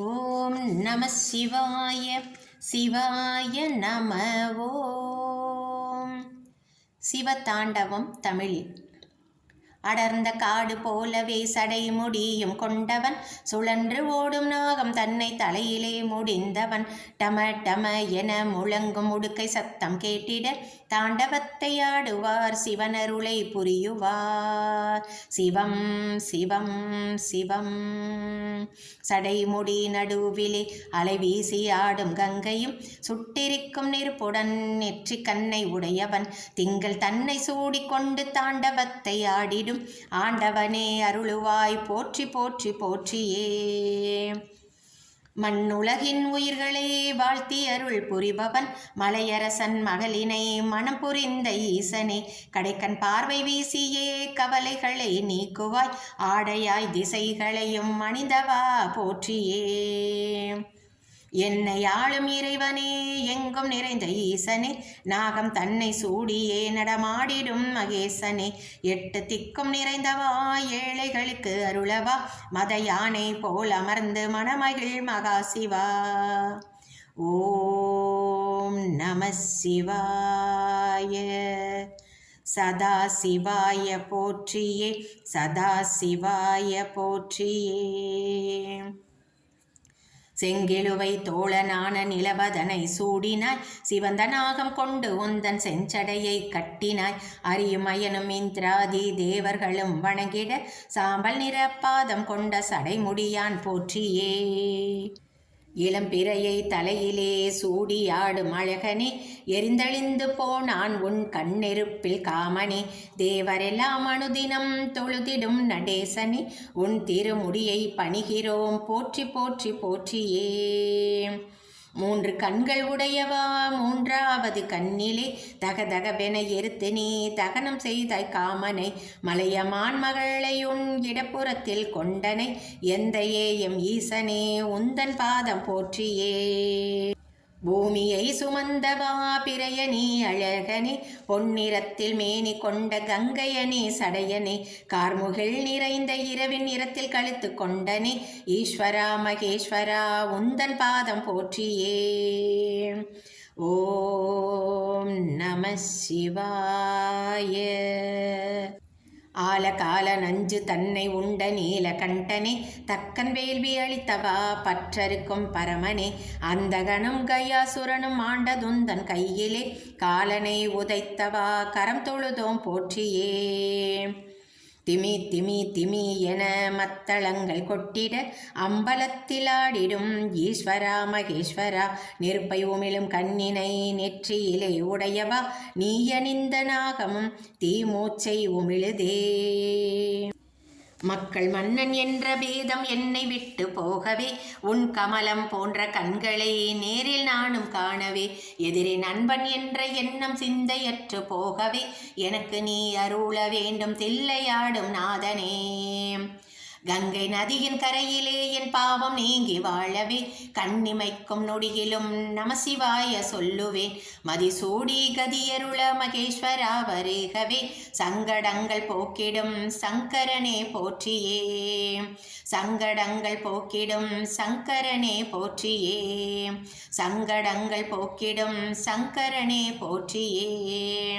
ஓம் நம சிவாய சிவாய நம ஓம். சிவதாண்டவம் தமிழ். அடர்ந்த காடு போலவே சடை முடியும் கொண்டவன். சுழன்று ஓடும் நாகம் தன்னை தலையிலே முடிந்தவன். டம டம என முழங்கும் உடுக்கை சத்தம் கேட்டிட தாண்டவத்தை ஆடுவார் சிவனருளை புரியுவார். சிவம் சிவம் சிவம். சடைமுடி நடுவிலே அலைவீசி ஆடும் கங்கையும் சுட்டிருக்கும் நெருப்புடன் நெற்றி கண்ணை உடையவன். திங்கள் தன்னை சூடிக்கொண்டு தாண்டவத்தை ஆடிடும் ஆண்டவனே அருளுவாய். போற்றி போற்றி போற்றியே. மண்ணுலகின் உயிர்களே வாழ்த்தி அருள் புரிபவன். மலையரசன் மகளினை மனம் புரிந்த ஈசனே. கடைக்கண் பார்வை வீசியே கவலைகளை நீக்குவாய். ஆடையாய் திசைகளையும் மனிதவா போற்றியே. என்னை ஆளும் இறைவனே எங்கும் நிறைந்த ஈசனே நாகம் தன்னை சூடியே நடமாடிடும் மகேசனே. எட்டு திக்கும் நிறைந்தவா ஏழைகளுக்கு அருளவா மத யானை போல் அமர்ந்து மணமகிழ் மகாசிவா. ஓம் நம சிவாய. சதா சிவாய போற்றியே சதா சிவாய போற்றியே. செங்கிழுவை தோழனான நிலவதனை சூடினாய். சிவந்த நாகம் கொண்டு உந்தன் செஞ்சடையை கட்டினாய். அரியுமயனும் இந்திராதி தேவர்களும் வணங்கிட. சாம்பல் நிற பாதம் கொண்ட சடைமுடியான் போற்றியே. இளம்பிறையை தலையிலே சூடியாடும் அழகனே எரிந்தழிந்து போனான் உன் கண்ணெருப்பில் காமனே. தேவரெல்லாம் அனுதினம் தொழுதிடும் நடேசனே உன் திருமுடியை பணிகிறோம் போற்றி போற்றி போற்றியே. மூன்று கண்கள் உடையவா? மூன்றாவது கண்ணிலே தகதகவென எருத்து நீ தகனம் செய்தாய் காமனை. மலையமான் மகளை உன் இடப்புறத்தில் கொண்டனை. எந்தையே எம் ஈசனே உந்தன் பாதம் போற்றியே. பூமியை சுமந்தவா பிரயனி அழகனே பொன்னிறத்தில் மேனி கொண்ட கங்கையனே சடையனே கார்முகில் நிறைந்த இரவின் நிறத்தில் கழுத்து கொண்டனே ஈஸ்வரா மகேஸ்வரா உந்தன் பாதம் போற்றியே. ஓம் நம சிவாய. ஆல கால நஞ்சு தன்னை உண்ட நீல கண்டனே தக்கன் வேள்வி அளித்தவா பற்றருக்கும் பரமனே. அந்த கணம் கையாசுரனும் ஆண்டதுந்தன் கையிலே காலனை உதைத்தவா கரம் தொழுதோம் போற்றியே. திமி திமி திமி என மத்தளங்கள் கொட்டிட அம்பலத்திலாடிடும் ஈஸ்வரா மகேஸ்வரா. நெருப்பை உமிழும் கண்ணினை நெற்றியிலே உடையவா. நீயணிந்த நாகமும் தீமூச்சை உமிழுதே. மக்கள் மன்னன் என்ற பேதம் என்னை விட்டு போகவே உன் கமலம் போன்ற கண்களை நேரில் நானும் காணவே எதிரே நண்பன் என்ற எண்ணம் சிந்தையற்று போகவே எனக்கு நீ அருள வேண்டும் தில்லையாடும் நாதனே. கங்கை நதியின் கரையிலே என் பாவம் நீங்கி வாழவே கண்ணிமைக்கும் நொடியிலும் நமசிவாய சொல்லுவேன். மதிசூடி கதியருள மகேஸ்வரா வரேகவே சங்கடங்கள் போக்கிடும் சங்கரனே போற்றியே. சங்கடங்கள் போக்கிடும் சங்கரனே போற்றியே. சங்கடங்கள் போக்கிடும் சங்கரனே போற்றியே.